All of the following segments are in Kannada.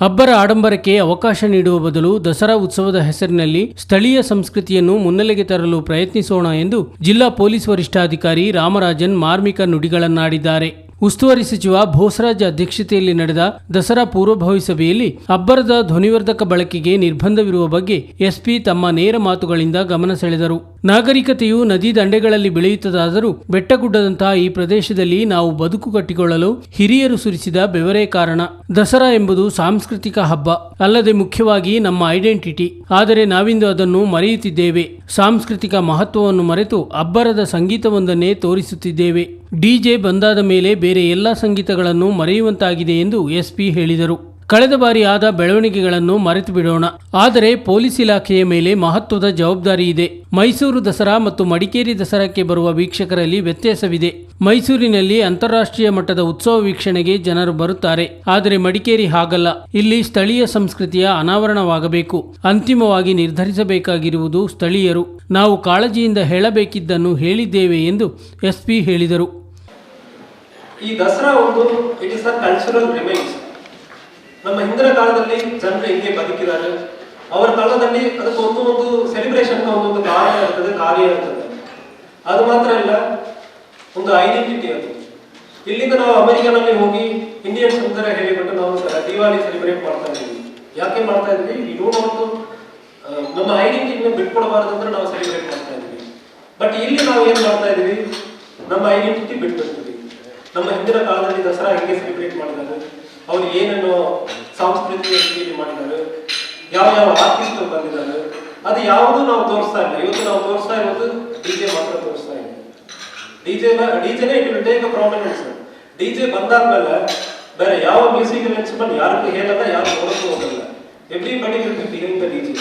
ಅಬ್ಬರ ಆಡಂಬರಕ್ಕೆ ಅವಕಾಶ ನೀಡುವ ಬದಲು ದಸರಾ ಉತ್ಸವದ ಹೆಸರಿನಲ್ಲಿ ಸ್ಥಳೀಯ ಸಂಸ್ಕೃತಿಯನ್ನು ಮುನ್ನೆಲೆಗೆ ತರಲು ಪ್ರಯತ್ನಿಸೋಣ ಎಂದು ಜಿಲ್ಲಾ ಪೊಲೀಸ್ ವರಿಷ್ಠಾಧಿಕಾರಿ ರಾಮರಾಜನ್ ಮಾರ್ಮಿಕ ನುಡಿಗಳನ್ನಾಡಿದ್ದಾರೆ. ಉಸ್ತುವಾರಿ ಸಚಿವ ಭೋಸರಾಜ್ ಅಧ್ಯಕ್ಷತೆಯಲ್ಲಿ ನಡೆದ ದಸರಾ ಪೂರ್ವಭಾವಿ ಸಭೆಯಲ್ಲಿ ಅಬ್ಬರದ ಧ್ವನಿವರ್ಧಕ ಬಳಕೆಗೆ ನಿರ್ಬಂಧವಿರುವ ಬಗ್ಗೆ ಎಸ್ಪಿ ತಮ್ಮ ನೇರ ಮಾತುಗಳಿಂದ ಗಮನ ಸೆಳೆದರು. ನಾಗರಿಕತೆಯು ನದಿ ದಂಡೆಗಳಲ್ಲಿ ಬೆಳೆಯುತ್ತದಾದರೂ ಬೆಟ್ಟಗುಡ್ಡದಂತಹ ಈ ಪ್ರದೇಶದಲ್ಲಿ ನಾವು ಬದುಕು ಕಟ್ಟಿಕೊಳ್ಳಲು ಹಿರಿಯರು ಸುರಿಸಿದ ಬೆವರೇ ಕಾರಣ. ದಸರಾ ಎಂಬುದು ಸಾಂಸ್ಕೃತಿಕ ಹಬ್ಬ. ಅಲ್ಲದೆ ಮುಖ್ಯವಾಗಿ ನಮ್ಮ ಐಡೆಂಟಿಟಿ. ಆದರೆ ನಾವಿಂದು ಅದನ್ನು ಮರೆಯುತ್ತಿದ್ದೇವೆ. ಸಾಂಸ್ಕೃತಿಕ ಮಹತ್ವವನ್ನು ಮರೆತು ಅಬ್ಬರದ ಸಂಗೀತವೊಂದನ್ನೇ ತೋರಿಸುತ್ತಿದ್ದೇವೆ. ಡಿಜೆ ಬಂದಾದ ಮೇಲೆ ಬೇರೆ ಎಲ್ಲ ಸಂಗೀತಗಳನ್ನು ಮರೆಯುವಂತಾಗಿದೆ ಎಂದು ಎಸ್ಪಿ ಹೇಳಿದರು. ಕಳೆದ ಬಾರಿ ಆದ ಬೆಳವಣಿಗೆಗಳನ್ನು ಮರೆತು ಬಿಡೋಣ ಆದರೆ ಪೊಲೀಸ್ ಇಲಾಖೆಯ ಮೇಲೆ ಮಹತ್ವದ ಜವಾಬ್ದಾರಿ ಇದೆ. ಮೈಸೂರು ದಸರಾ ಮತ್ತು ಮಡಿಕೇರಿ ದಸರಾಕ್ಕೆ ಬರುವ ವೀಕ್ಷಕರಲ್ಲಿ ವ್ಯತ್ಯಾಸವಿದೆ. ಮೈಸೂರಿನಲ್ಲಿ ಅಂತಾರಾಷ್ಟ್ರೀಯ ಮಟ್ಟದ ಉತ್ಸವ ವೀಕ್ಷಣೆಗೆ ಜನರು ಬರುತ್ತಾರೆ. ಆದರೆ ಮಡಿಕೇರಿ ಹಾಗಲ್ಲ. ಇಲ್ಲಿ ಸ್ಥಳೀಯ ಸಂಸ್ಕೃತಿಯ ಅನಾವರಣವಾಗಬೇಕು. ಅಂತಿಮವಾಗಿ ನಿರ್ಧರಿಸಬೇಕಾಗಿರುವುದು ಸ್ಥಳೀಯರು. ನಾವು ಕಾಳಜಿಯಿಂದ ಹೇಳಬೇಕಿದ್ದನ್ನು ಹೇಳಿದ್ದೇವೆ ಎಂದು ಎಸ್ಪಿ ಹೇಳಿದರು. ಈ ದಸರಾ ಒಂದು ಇಟ್ ಇಸ್ ಕಲ್ಚರಲ್ ರಿಮೈನ್ಸ್ ನಮ್ಮ ಹಿಂದಿನ ಕಾಲದಲ್ಲಿ ಜನರು ಹಿಂಗೆ ಬದುಕಿದ್ದಾರೆ? ಅವರ ಕಾಲದಲ್ಲಿ ಅದಕ್ಕೆ ಒಂದು ಒಂದು ಸೆಲೆಬ್ರೇಷನ್ ಒಂದೊಂದು ಕಾರ್ಯ ಇರ್ತದೆ ಕಾರ್ಯ ಇರ್ತದೆ. ಅದು ಮಾತ್ರ ಅಲ್ಲ, ಒಂದು ಐಡೆಂಟಿಟಿ ಅದು. ಇಲ್ಲಿಂದ ನಾವು ಅಮೆರಿಕನಲ್ಲಿ ಹೋಗಿ ಇಂಡಿಯನ್ ಸುಂದರ ಹೇಳಿಬಿಟ್ಟು ನಾವು ದಿವಾಲಿ ಸೆಲೆಬ್ರೇಟ್ ಮಾಡ್ತಾ ಇದ್ದೀವಿ. ಯಾಕೆ ಮಾಡ್ತಾ ಇದ್ವಿ ಇನ್ನೂ ಒಂದು ನಮ್ಮ ಐಡೆಂಟಿಟಿನ ಬಿಟ್ಕೊಡಬಾರ್ದು ಅಂದ್ರೆ ನಾವು ಸೆಲೆಬ್ರೇಟ್ ಮಾಡ್ತಾ ಇದ್ವಿ ಬಟ್ ಇಲ್ಲಿ ನಾವು ಏನ್ ಮಾಡ್ತಾ ಇದೀವಿ ನಮ್ಮ ಐಡೆಂಟಿಟಿ ಬಿಟ್ಬಿಡ್ತೀವಿ. ನಮ್ಮ ಹಿಂದಿನ ಕಾಲದಲ್ಲಿ ದಸರಾ ಹೆಂಗೆ ಸೆಲೆಬ್ರೇಟ್ ಮಾಡಿದ್ದಾರೆ? ಅವ್ರು ಏನೇನು ಸಾಂಸ್ಕೃತಿಕ ರೀತಿಯಲ್ಲಿ ಮಾಡಿದ್ದಾರೆ, ಯಾವ ಯಾವ ಆರ್ಟಿಸ್ಟ್ ಬಂದಿದ್ದಾರೆ ಅದು ಯಾವುದು ನಾವು ತೋರಿಸ್ತಾ ಇಲ್ಲ. ಇವತ್ತು ನಾವು ತೋರಿಸ್ತಾ ಇರೋದು ಡಿಜೆ ಮಾತ್ರ ತೋರಿಸ್ತಾ ಇದ್ದೀವಿ DJ ಡಿಜೆನೇ it will take prominence DJ ಬಂದಾದ್ಮೇಲೆ ಬೇರೆ ಯಾವ ಮ್ಯೂಸಿಕಲ್ ಇನ್ಸ್ಟ್ರೂಮೆಂಟ್ ಯಾರಿಗೂ ಹೇಳಲ್ಲ, ಯಾರು ನೋಡಕ್ಕೂ ಹೋಗಲ್ಲ. Everybody will be feeling the DJ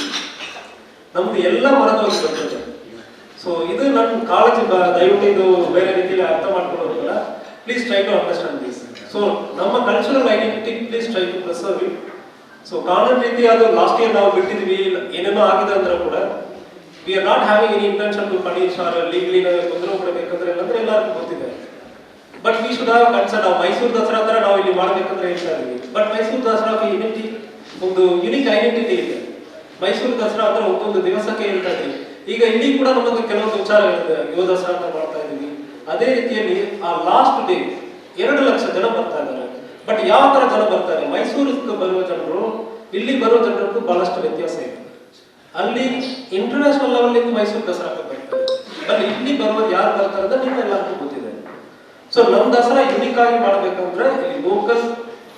ನಮ್ದು ಎಲ್ಲ ಮರದ ಬರ್ತದೆ ಸೊ ಇದು. ನನ್ನ ಕಾಳಜಿ ದಯವಿಟ್ಟು ಇದು ಬೇರೆ ರೀತಿಯಲ್ಲಿ ಅರ್ಥ ಮಾಡ್ಕೊಳ್ಳೋದಿಲ್ಲ. Please try to understand so ನಮ್ಮ cultural identity please try to preserve it so ಕಾನೂನು ರೀತಿ ಅದು ಲಾಸ್ಟ್ ಇಯರ್ ನಾವು ಬಿಟ್ಟಿದ್ವಿ ಏನೇನೋ ಆಗಿದೆ ಅಂದ್ರೆ ಕೂಡ we are not having any intention to punish or legally ತೊಂದರೆ ಕೊಡಬೇಕಂದ್ರೆ ಇಲ್ಲಾಂದ್ರೆ ಎಲ್ಲರಿಗೂ ಗೊತ್ತಿದೆ. But we should have concern ನಾವು ಮೈಸೂರು ದಸರಾ ತರ ನಾವು ಇಲ್ಲಿ ಮಾಡಬೇಕಂದ್ರೆ ಹೇಳ್ತಾ ಇದ್ದೀವಿ. ಬಟ್ ಮೈಸೂರು ದಸರಾ ಯುನಿಟಿ ಒಂದು ಯುನಿಕ್ ಐಡೆಂಟಿಟಿ ಇದೆ. ಮೈಸೂರು ದಸರಾ ಅಂದ್ರೆ ಒಂದೊಂದು ದಿವಸಕ್ಕೆ ಹೇಳ್ತಾ ಇದ್ದೀವಿ. ಈಗ ಇಲ್ಲಿ ಕೂಡ ನಮ್ಮದು ಕೆಲವೊಂದು ವಿಚಾರಗಳಿದೆ. ಯುವ ದಸರಾ ಅಂತ ಮಾಡ್ತಾ ಇದ್ದೀವಿ. ಅದೇ ರೀತಿಯಲ್ಲಿ ಆ ಲಾಸ್ಟ್ ಡೇ ಎರಡು ಲಕ್ಷ ಜನ ಬರ್ತಾ ಇದ್ದಾರೆ. ಬಟ್ ಯಾವ ತರ ಜನ ಬರ್ತಾರೆ ಮೈಸೂರಿಗೆ ಬರುವ ಜನರು, ಇಲ್ಲಿ ಬರುವ ಜನರಿಗೂ ಬಹಳಷ್ಟು ವ್ಯತ್ಯಾಸ ಇದೆ. ಅಲ್ಲಿ international level Mysuru Dasara but ಇಲ್ಲಿ ಬರುವ ಯಾರು ಬರ್ತಾರೆ ಅಂತ ನಿಮ್ಗೆ ಗೊತ್ತಿದೆ. ಸೊ ನಮ್ ದಸರಾ ಯುನಿಕ್ ಆಗಿ ಮಾಡ್ಬೇಕಂದ್ರೆ ಲೋಕಲ್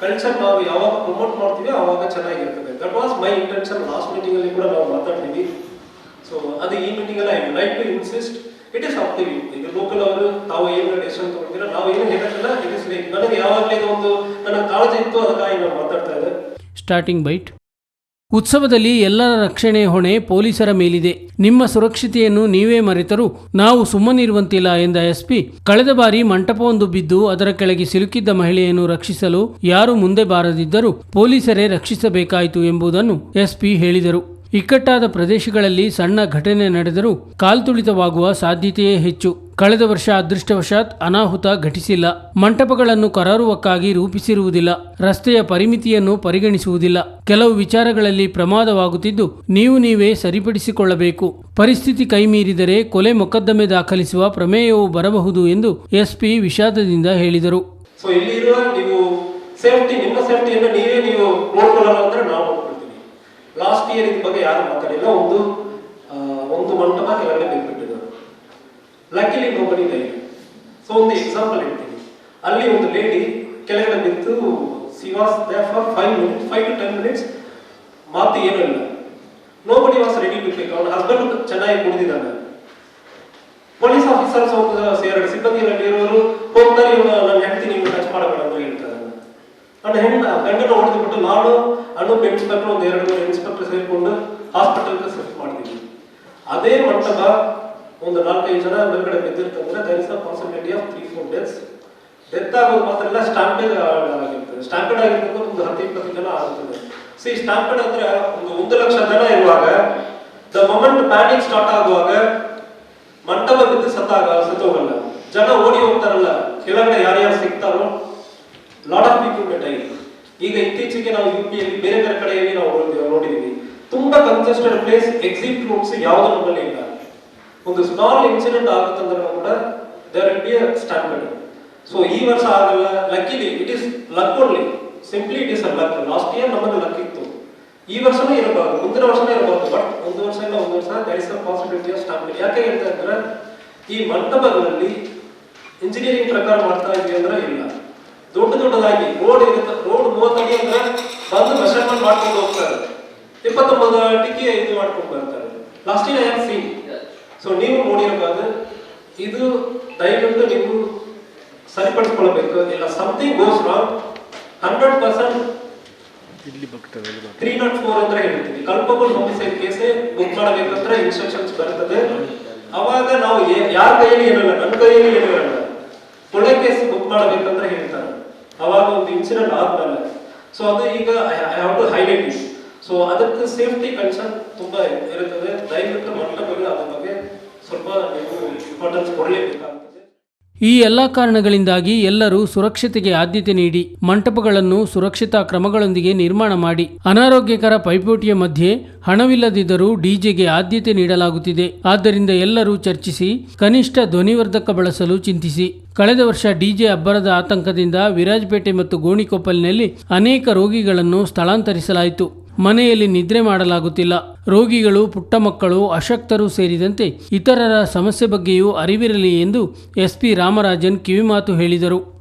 ಕಲ್ಚರ್ ನಾವು ಯಾವಾಗ ಪ್ರಮೋಟ್ ಮಾಡ್ತೀವಿ ಅವಾಗ ಚೆನ್ನಾಗಿರ್ತದೆ. That was my intention last meeting ಅಲ್ಲಿ ಕೂಡ ನಾವು ಮಾತಾಡ್ತೀವಿ. ಸೊ ಅದು ಈ ಮೀಟಿಂಗ್ ಅಲ್ಲಿ I like to insist it is of the local ಅವರು, ತಾವು ಏನು ಡಿಸಿಷನ್ ತಗೊಳ್ತೀರಾ ನಾವು ಏನು ನನಗೆ ಯಾವಾಗಲೇ ಒಂದು ನನ್ನ ಕಾಳಜಿ ಇತ್ತು ಮಾತಾಡ್ತಾ ಇದ್ದೆ. ಸ್ಟಾರ್ಟಿಂಗ್ ಬೈಟ್ ಉತ್ಸವದಲ್ಲಿ ಎಲ್ಲರ ರಕ್ಷಣೆ ಹೊಣೆ ಪೊಲೀಸರ ಮೇಲಿದೆ. ನಿಮ್ಮ ಸುರಕ್ಷತೆಯನ್ನು ನೀವೇ ಮರೆತರೂ, ನಾವು ಸುಮ್ಮನಿರುವಂತಿಲ್ಲ ಎಂದ ಎಸ್ಪಿ ಕಳೆದ ಬಾರಿ ಮಂಟಪವೊಂದು ಬಿದ್ದು ಅದರ ಕೆಳಗೆ ಸಿಲುಕಿದ್ದ ಮಹಿಳೆಯನ್ನು ರಕ್ಷಿಸಲು ಯಾರು ಮುಂದೆ ಬಾರದಿದ್ದರೂ ಪೊಲೀಸರೇ ರಕ್ಷಿಸಬೇಕಾಯಿತು ಎಂಬುದನ್ನು ಎಸ್ಪಿ ಹೇಳಿದರು. ಇಕ್ಕಟ್ಟಾದ ಪ್ರದೇಶಗಳಲ್ಲಿ ಸಣ್ಣ ಘಟನೆ ನಡೆದರೂ ಕಾಲ್ತುಳಿತವಾಗುವ ಸಾಧ್ಯತೆಯೇ ಹೆಚ್ಚು. ಕಳೆದ ವರ್ಷ ಅದೃಷ್ಟವಶಾತ್ ಅನಾಹುತ ಘಟಿಸಿಲ್ಲ. ಮಂಟಪಗಳನ್ನು ಕರಾರುವಕ್ಕಾಗಿ ರೂಪಿಸಿರುವುದಿಲ್ಲ. ರಸ್ತೆಯ ಪರಿಮಿತಿಯನ್ನು ಪರಿಗಣಿಸುವುದಿಲ್ಲ. ಕೆಲವು ವಿಚಾರಗಳಲ್ಲಿ ಪ್ರಮಾದವಾಗುತ್ತಿದ್ದು ನೀವು ನೀವೇ ಸರಿಪಡಿಸಿಕೊಳ್ಳಬೇಕು. ಪರಿಸ್ಥಿತಿ ಕೈಮೀರಿದರೆ ಕೊಲೆ ಮೊಕದ್ದಮೆ ದಾಖಲಿಸುವ ಪ್ರಮೇಯವು ಬರಬಹುದು ಎಂದು ಎಸ್ಪಿ ವಿಷಾದದಿಂದ ಹೇಳಿದರು. ಸೊ ನೀವು ಸೇಫ್ಟಿ ನಿಮ್ಮ ಸೇಫ್ಟಿಯನ್ನು ನೀವೇ ನೀವು ನಾವು. ಲಾಸ್ಟ್ ಇಯರ್ ಇದ್ರ ಬಗ್ಗೆ ಯಾರು ಮಾತಾಡಿಲ್ಲ, ಒಂದು ಒಂದು ಮಂಟಪ ಕೆಳಗಡೆ ಬಿಟ್ಬಿಟ್ಟಿದ್ರು ಲಕ್ಕಿಲಿ ನೋಬಡಿ ಇದೆ ಸೊ ಒಂದು ಎಕ್ಸಾಂಪಲ್ ಹೇಳ್ತೀನಿ. ಅಲ್ಲಿ ಒಂದು ಲೇಡಿ ಕೆಳಗಡೆ ಬಿತ್ತು she was there for five minutes five to ten minutes ಮಾತು ಏನೂ ಇಲ್ಲ. ನೋಬಡಿ ವಾಸ್ ರೆಡಿ ಟೇಕ್ ಅವನ ಹಸ್ಬೆಂಡ್ ಚೆನ್ನಾಗಿ ಕುಡಿದಿದ್ದಾನೆ ಪೊಲೀಸ್ ಆಫೀಸರ್ಸ್ ಒಂದು ಸಿಬ್ಬಂದಿ ಇರೋರು, ಹೋಗ್ತಾರೆ, ಇವನು ನನ್ನ ಹೆಂಡತಿ ನೀವು ಟಚ್ ಹೇಳ್ತಾರೆ ನನ್ನ ಹೆಣ್ಣ ಗಂಡನ ಹೊಡೆದ್ಬಿಟ್ಟು ನಾನು ಅನೂಪ್ ಇನ್ಸ್ಪೆಕ್ಟರ್ ಒಂದು ಎರಡು ಮೂರು ಇನ್ಸ್ಪೆಕ್ಟರ್ ಸೇರಿಕೊಂಡು ಹಾಸ್ಪಿಟಲ್ಗೆ ಶಿಫ್ಟ್ ಮಾಡಿದ್ವಿ ಅದೇ ಮಂಟಪ ಒಂದು ನಾಲ್ಕೈದು ಜನ ಮೇಲ್ಗಡೆ ಬಿದ್ದಿರ್ತಂದ್ರೆ there is a possibility of three four days death ಆಗೋದು ಮಾತ್ರ ಇಲ್ಲ ಸ್ಟ್ಯಾಂಪೇಜ್ ಆಗಿರ್ತದೆ ಸ್ಟಾಂಪೇಡ್ ಆಗಿರ್ತಕ್ಕಂಥ ಒಂದು ಹತ್ತು, ಇಪ್ಪತ್ತು ಜನ ಆಗುತ್ತದೆ. ಸಿ ಸ್ಟಾಂಪೇಡ್ ಅಂದ್ರೆ ಒಂದು ಒಂದು ಲಕ್ಷ ಜನ ಇರುವಾಗ ದ ಮೊಮೆಂಟ್ ಪ್ಯಾನಿಕ್ ಸ್ಟಾರ್ಟ್ ಆಗುವಾಗ ಮಂಟಪ ಬಿದ್ದು ಸತ್ತಾಗ ಸತ್ತೋಗಲ್ಲ. ಜನ ಓಡಿ ಹೋಗ್ತಾರಲ್ಲ, ಕೆಳಗಡೆ ಯಾರ್ಯಾರು ಸಿಗ್ತಾರೋ lot of people get I ಈಗ ಇತ್ತೀಚೆಗೆ ನಾವು ಯು ಪಿಯಲ್ಲಿ ಬೇರೆ ಬೇರೆ ಕಡೆಯಲ್ಲಿ ನಾವು ನೋಡಿ- ನೋಡಿದೀವಿ. ತುಂಬಾ ಕನ್ಜೆಸ್ಟೆಡ್ ಪ್ಲೇಸ್ ಎಕ್ಸಿಟ್ ರೂಟ್ಸ್ ಯಾವುದೋ ನಮ್ಮಲ್ಲಿ ಇಲ್ಲ. ಒಂದು ಸ್ಮಾಲ್ ಇನ್ಸಿಡೆಂಟ್ ಆಗುತ್ತಂದ್ರೆ ಕೂಡ there will be standard so ಈ ವರ್ಷ ಆಗಲ್ಲ luckily it is luck only simply it is a luck last year ನಮಗೆ ಲಕ್ ಇತ್ತು. ಈ ವರ್ಷನೂ ಇರಬಾರ್ದು ಮುಂದಿನ ವರ್ಷನೇ ಇರಬಾರ್ದು ಬಟ್ ಒಂದು ವರ್ಷ ಇಲ್ಲ, ಒಂದು ವರ್ಷ that is a possibility of standard ಯಾಕೆ ಹೇಳ್ತಾ ಇದ್ರೆ? ಈ ಮಂಟಪಗಳಲ್ಲಿ ಇಂಜಿನಿಯರಿಂಗ್ ಪ್ರಕಾರ ಮಾಡ್ತಾ ಇದೆಯಂದ್ರೆ ಇಲ್ಲ. ದೊಡ್ಡ ದೊಡ್ಡದಾಗಿ ರೋಡ್ ಇರುತ್ತೆ ರೋಡ್ ಮೂವತ್ತಡಿ ಅಂದ್ರೆ ಬಂದು ಮೆಷರ್ಮೆಂಟ್ ಮಾಡ್ಕೊಂಡು ಹೋಗ್ತಾರೆ. ಇಪ್ಪತ್ತೊಂಬತ್ತು ಅಡಿಗೆ ಇದು ಮಾಡ್ಕೊಂಡು ಬರ್ತಾರೆ. Last in I C so ನೀವು ನೋಡಿರಬಾರ್ದು ಇದು ದಯವಿಟ್ಟು ನೀವು ಸರಿಪಡಿಸ್ಕೊಳ್ಬೇಕು. ಇಲ್ಲ something goes wrong hundred percent three not four ಅಂತ ಹೇಳ್ತೀವಿ. ಕಲ್ಪಬಲ್ ಹೋಮಿಸೈಡ್ ಕೇಸೇ ಬುಕ್ ಮಾಡಬೇಕಂದ್ರೆ ಇನ್ಸ್ಟ್ರಕ್ಷನ್ಸ್ ಬರ್ತದೆ. ಅವಾಗ ನಾವು ಯಾರ ಕೈಯಲ್ಲಿ ಏನಿಲ್ಲ ನನ್ನ ಕೈಯಲ್ಲಿ ಏನಿರಲ್ಲ ಕೊಳೆ ಕೇಸ್ ಬುಕ್ ಮಾಡಬೇಕಂದ್ರೆ ಹೇಳ್ತಾರೆ. ಇನ್ಸಿಡೆಂಟ್ ಆದ್ಮೇಲೆ ಸೊ ಅದು ಈಗ I have to highlight issue so ಅದಕ್ಕೆ ಸೇಫ್ಟಿ ಕನ್ಸರ್ನ್ ತುಂಬಾ ಇರುತ್ತದೆ. ದಯವಿಟ್ಟು ಮಂಟಪಗಳು ಅದ್ರ ಬಗ್ಗೆ ಸ್ವಲ್ಪ ನೀವು ಇಂಪಾರ್ಟೆನ್ಸ್ ಕೊಡಲೇಬೇಕಾಗ್ತದೆ ಈ ಎಲ್ಲ ಕಾರಣಗಳಿಂದಾಗಿ ಎಲ್ಲರೂ ಸುರಕ್ಷತೆಗೆ ಆದ್ಯತೆ ನೀಡಿ ಮಂಟಪಗಳನ್ನು ಸುರಕ್ಷತಾ ಕ್ರಮಗಳೊಂದಿಗೆ ನಿರ್ಮಾಣ ಮಾಡಿ ಅನಾರೋಗ್ಯಕರ ಪೈಪೋಟಿಯ ಮಧ್ಯೆ ಹಣವಿಲ್ಲದಿದ್ದರೂ ಡಿಜೆಗೆ ಆದ್ಯತೆ ನೀಡಲಾಗುತ್ತಿದೆ. ಆದ್ದರಿಂದ ಎಲ್ಲರೂ ಚರ್ಚಿಸಿ, ಕನಿಷ್ಠ ಧ್ವನಿವರ್ಧಕ ಬಳಸಲು ಚಿಂತಿಸಿ. ಕಳೆದ ವರ್ಷ ಡಿಜೆ ಅಬ್ಬರದ ಆತಂಕದಿಂದ ವಿರಾಜಪೇಟೆ ಮತ್ತು ಗೋಣಿಕೊಪ್ಪಲಿನಲ್ಲಿ ಅನೇಕ ರೋಗಿಗಳನ್ನು ಸ್ಥಳಾಂತರಿಸಲಾಯಿತು. ಮನೆಯಲ್ಲಿ ನಿದ್ರೆ ಮಾಡಲಾಗುತ್ತಿಲ್ಲ. ರೋಗಿಗಳು, ಪುಟ್ಟ ಮಕ್ಕಳು, ಅಶಕ್ತರು ಸೇರಿದಂತೆ ಇತರರ ಸಮಸ್ಯೆ ಬಗ್ಗೆಯೂ ಅರಿವಿರಲಿ ಎಂದು ಎಸ್ಪಿ ರಾಮರಾಜನ್ ಕಿವಿಮಾತು ಹೇಳಿದರು.